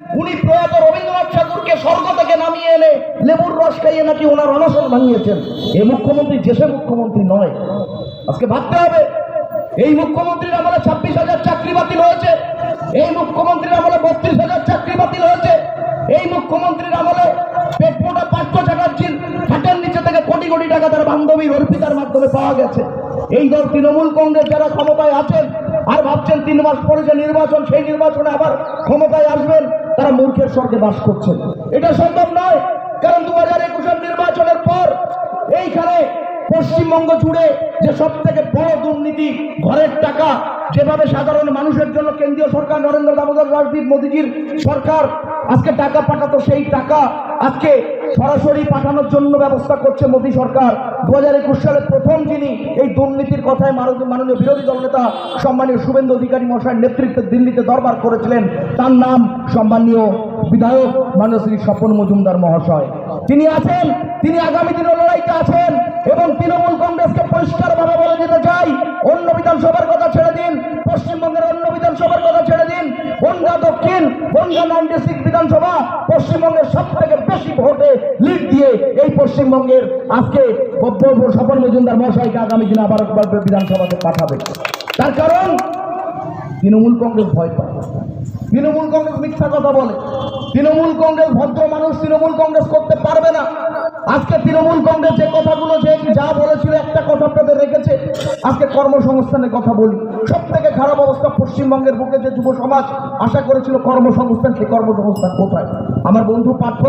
উনি প্রয়াত রবীন্দ্রনাথ ঠাকুরকে স্বর্গ থেকে নামিয়ে এনে লেবুর রস খাইয়ে নাকি ওনার অনশন ভাঙিয়েছেন এই মুখ্যমন্ত্রী দেশে মুখ্যমন্ত্রী নয়। আজকে ভাবতে হবে, এই মুখ্যমন্ত্রীর আমলে ছাব্বিশ হাজার চাকরি বাতিল হয়েছে, এই মুখ্যমন্ত্রীর আমলে বত্রিশ হাজার চাকরি বাতিল হয়েছে, এই মুখ্যমন্ত্রীর আমলে পেটমোটা পার্থ চ্যাটার্জির হাটের নিচে থেকে কোটি কোটি টাকা তার বান্ধবী অর্পিতার মাধ্যমে পাওয়া গেছে। এই দল তৃণমূল কংগ্রেস যারা ক্ষমতায় আছেন আর ভাবছেন তিন মাস পরে যে নির্বাচন, সেই নির্বাচনে আবার ক্ষমতায় আসবেন তারা মূর্খের স্বর্গে বাস করছে। এটা সম্ভব নয়, কারণ দু হাজার একুশের নির্বাচনের পর এইখানে পশ্চিমবঙ্গ জুড়ে যে সব থেকে বড় দুর্নীতি, ঘরের টাকা, যেভাবে সাধারণ মানুষের জন্য কেন্দ্রীয় সরকার নরেন্দ্র দামোদর রাজদীপ মোদীজির সরকার আজকে টাকা পাঠাতো সেই টাকা আজকে সরাসরি পাঠানোর জন্য ব্যবস্থা করছে মোদী সরকার। দু হাজার একুশ সালে প্রথম যিনি এই দুর্নীতির কথায় মাননীয় বিরোধী দলনেতা সম্মানীয় শুভেন্দু অধিকারী মশাইয়ের নেতৃত্বে দিল্লিতে দরবার করেছিলেন। তার নাম সম্মানীয় বিধায়ক মাননীয় শ্রী স্বপন মজুমদার মহাশয়। তিনি আছেন, তিনি আগামী দিনে লড়াইতে আছেন। নন ডিস্ট্রিক্ট বিধানসভা পশ্চিমবঙ্গের সব থেকে বেশি ভোটে লিড দিয়ে এই পশ্চিমবঙ্গের আজকে সফল মজুমদার মহাশয়কে আগামী দিনে আবার বিধানসভাতে পাঠাবে। তার কারণ, তৃণমূল কংগ্রেস ভয় পায়। তৃণমূল কংগ্রেস মিথ্যা কথা বলে। তৃণমূল কংগ্রেস ভদ্র মানুষ তৃণমূল কংগ্রেস করতে পারবে না। আজকে তৃণমূল কংগ্রেস যে কথাগুলো যে যা বলেছিল একটা কথা আপনাদের রেখেছে, আজকে কর্মসংস্থানের কথা বলি। সব থেকে খারাপ অবস্থা পশ্চিমবঙ্গের বুকে যে যুব সমাজ আশা করেছিল কর্মসংস্থান, সেই কর্মসংস্থান কোথায়? আমার বন্ধু পাঠ্য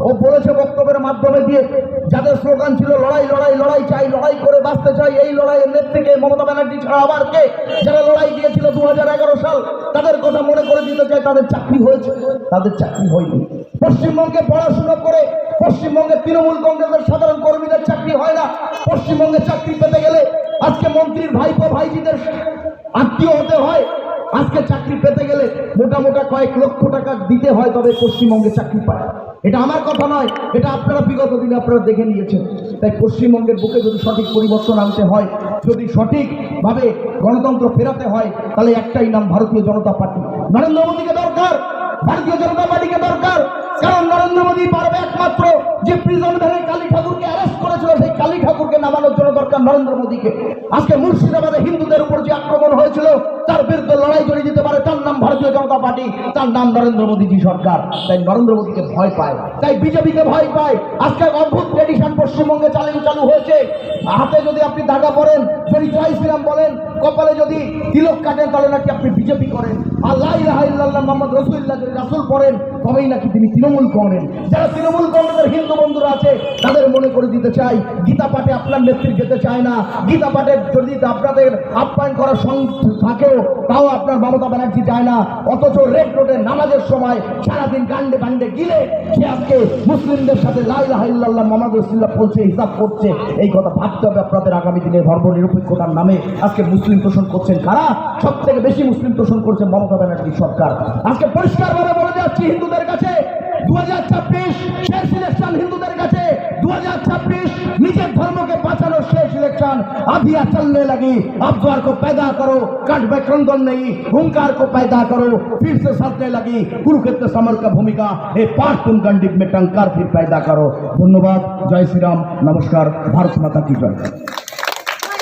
ও বলেছে বক্তব্যের মাধ্যমে দিয়ে, যাদের স্লোগান ছিল, লড়াই লড়াই লড়াই চাই, লড়াই করে বাঁচতে চাই এই লড়াইয়ের নেত্রীকে মমতা ব্যানার্জি ছাড়া আবার কে? যারা লড়াই দিয়েছিল দু হাজার এগারো সাল, তাদের কথা মনে করে দিতে চাই, তাদের চাকরি হয়েছে। তাদের চাকরি হয়নি। পশ্চিমবঙ্গে পড়াশোনা করে পশ্চিমবঙ্গে তৃণমূল কংগ্রেসের সাধারণ কর্মীদের চাকরি হয় না। পশ্চিমবঙ্গে চাকরি পেতে গেলে আজকে মন্ত্রীর ভাইপো ভাইজিদের আত্মীয় হতে হয়। আজকে চাকরি পেতে গেলে মোটা মোটা কয়েক লক্ষ টাকা দিতে হয়, তবে পশ্চিমবঙ্গে চাকরি পায় এটা আমার কথা নয়, এটা আপনারা বিগত দিনে আপনারা দেখে নিয়েছেন। তাই পশ্চিমবঙ্গের বুকে যদি সঠিক পরিবর্তন আনতে হয়, যদি সঠিকভাবে গণতন্ত্র ফেরাতে হয়, তাহলে একটাই নাম ভারতীয় জনতা পার্টি। নরেন্দ্র মোদীকে দরকার ভারতীয় জনতা পার্টিকে দরকার। কারণ নরেন্দ্র মোদী পারবে একমাত্র যে প্রিজন ভ্যানে কালী ঠাকুরকে অ্যারেস্ট করেছিল, সেই কালী ঠাকুরকে নামানোর জন্য দরকার নরেন্দ্র মোদীকে। আজকে মুর্শিদাবাদে হিন্দুদের উপর যে আক্রমণ হয়েছিল, তার বিরুদ্ধে লড়াই জড়িয়ে দিতে পারে, তার নাম ভারতীয় জনতা পার্টি, তার নাম নরেন্দ্র মোদীজি সরকার। তাই নরেন্দ্র মোদীকে ভয় পায় তাই বিজেপিকে ভয় পায়। আজকে অদ্ভুত ট্রেডিশন পশ্চিমবঙ্গে চালু চালু হয়েছে। হাতে যদি আপনি দাগা পড়েন যদি শ্রীরাম বলেন, কপালে যদি তিলক কাটেন, তাহলে নাকি আপনি বিজেপি করেন। আল্লাহ ইলাহা মোহাম্মদ রসুল্লাহ যদি রাসুল পড়েন, তবেই নাকি তিনি তৃণমূল করেন যারা তৃণমূল কংগ্রেসের হিন্দু বন্ধুরা আছে, তাদের মনে করে দিতে চাই, গীতা পাঠে আপনার নেত্রী যেতে চায় না। গীতা পাঠে যদি আপনাদের আপ্যায়ন করার সং থাকেও তাও আপনার মমতা ব্যানার্জি যায় না, অথচ রেড রোডে নামাজের সময় সারাদিন গান্ডে বান্ডে গিলে সে আজকে মুসলিমদের সাথে লাইলাহ ইল্লাল্লাহ মোহাম্মদ রসুল্লাহ বলছে, হিসাব করছে। এই কথা ভাবতে হবে আপনাদের আগামী দিনে ধর্ম নিরপেক্ষতার নামে। আজকে মুসলিম তোষণ করছেন কারা? সব থেকে বেশি মুসলিম তোষণ করছে মমতা ব্যানার্জি সরকার। আজকে পরিষ্কারভাবে বলে যাচ্ছি হিন্দুদের কাছে দু হাজার जनरेशन अब चलने लगी। अब द्वार को पैदा करो। गठबंधन नहीं, हुंकार को पैदा करो। फिर से सरने लगी। कुरुक्षेत्र समर का भूमिका। हे पाँच तुम गंडित में टंकार फिर पैदा करो। धन्यवाद। जय श्री राम। नमस्कार। भारत माता की जय।